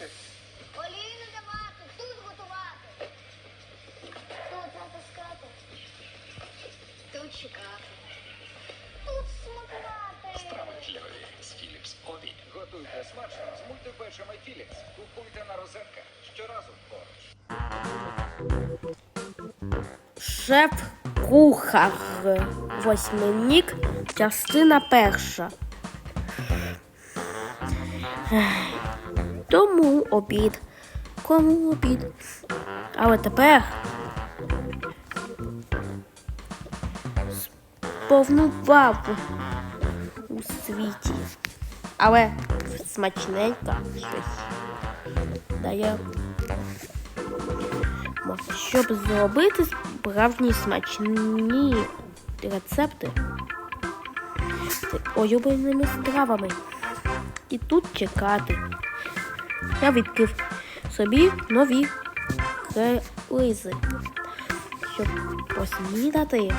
Олію не давати, тут готувати. Тут натискати. Тут чекати. Тут смакувати. Страви фірові з Філіпс Обі. Готуйте смачно з мультипечами Філіпс. Купуйте на розетках. Щоразу поруч. Шеф-кухар. Восьминік, частина перша. Ех, Тому обід. Кому обід? Але тепер сповнував у світі. Але смачненько щось дає. Щоб зробити справжні смачні рецепти з улюбленими стравами. І тут чекати. Я відкрив собі нові крилизи, щоб поснідати.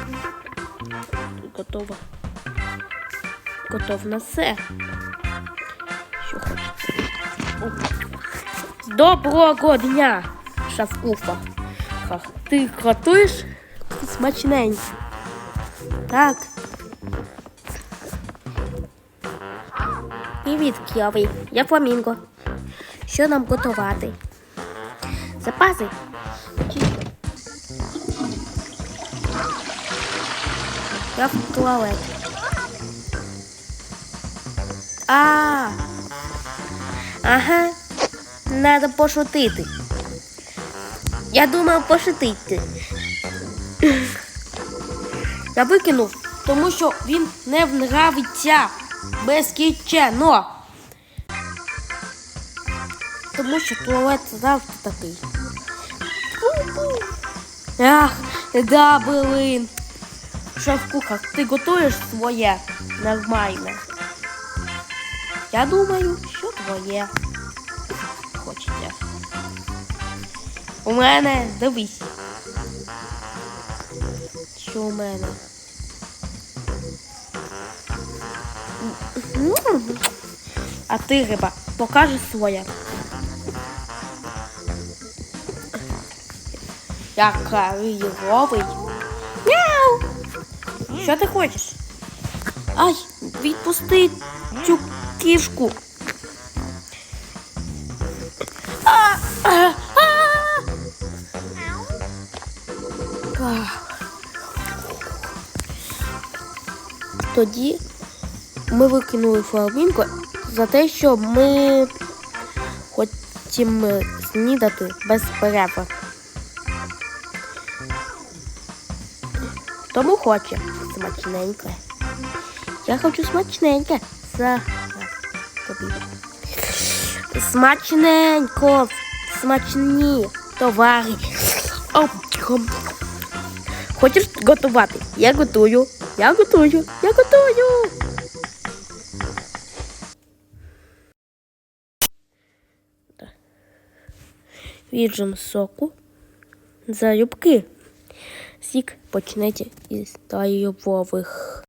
Готово. Готов на все. Що хочете. О. Доброго дня. Ха, Ти готуєш смачненько. Так. Привіт, Кьовий. Я Фламінго. Що нам готувати? Запаси? Я в туалет. А. Ага. Надо пошутити. Я думав пошутити. Я викинув, тому що він не нравиться безкінченно. Тому що туалет завжди такий. Ах, да, блин. Шеф-кухар, ти готуєш своє нормально. Я думаю, що твоє хочете. У мене дивись. Що у мене? А ти, риба, покажи своє. Яка ровий. Мяу! Що ти хочеш? Ай, відпусти цю кішку. Тоді ми викинули фламінго за те, що ми хочемо снідати без перерви. Тому хоче смачненьке. Я хочу смачненьке. Смачненько, смачні товари. Хочеш готувати? Я готую. Я готую. Я готую. Віджим соку. Залюбки. Сік почнеться із тайових.